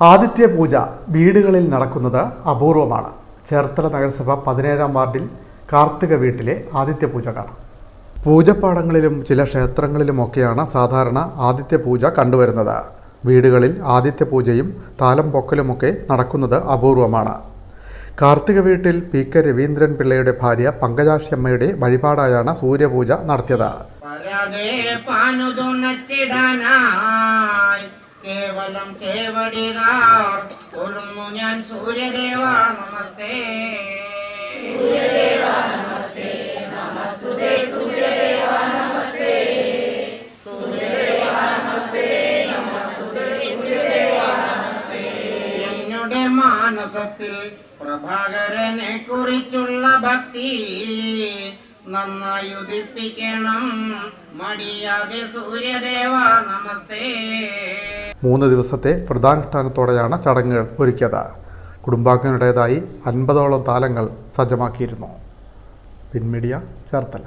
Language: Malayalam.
ആദിത്യ പൂജ വീടുകളിൽ നടക്കുന്നത് അപൂർവമാണ്. ചേർത്തല നഗരസഭ പതിനേഴാം വാർഡിൽ കാർത്തിക വീട്ടിലെ ആദിത്യ പൂജ കാണാം. പൂജപ്പാടങ്ങളിലും ചില ക്ഷേത്രങ്ങളിലുമൊക്കെയാണ് സാധാരണ ആദിത്യ പൂജ കണ്ടുവരുന്നത്. വീടുകളിൽ ആദിത്യ പൂജയും താലം പൊക്കലുമൊക്കെ നടക്കുന്നത് അപൂർവമാണ്. കാർത്തിക വീട്ടിൽ പി കെ രവീന്ദ്രൻ പിള്ളയുടെ ഭാര്യ പങ്കജാക്ഷിയമ്മയുടെ വഴിപാടായാണ് സൂര്യപൂജ നടത്തിയത്. കേവലം ചേവടിതാർ ഒഴുന്നു ഞാൻ സൂര്യദേവ നമസ്തേ. എന്നുടെ മാനസത്തിൽ പ്രഭാകരനെ കുറിച്ചുള്ള ഭക്തി നന്നായി ഉദിപ്പിക്കണം. മടിയാതെ സൂര്യദേവ നമസ്തേ. മൂന്ന് ദിവസത്തെ വ്രതാനുഷ്ഠാനത്തോടെയാണ് ചടങ്ങുകൾ ഒരുക്കിയത്. കുടുംബാംഗങ്ങളുടേതായി അൻപതോളം താലങ്ങൾ സജ്ജമാക്കിയിരുന്നു. പിൻമീഡിയ ചേർത്തല.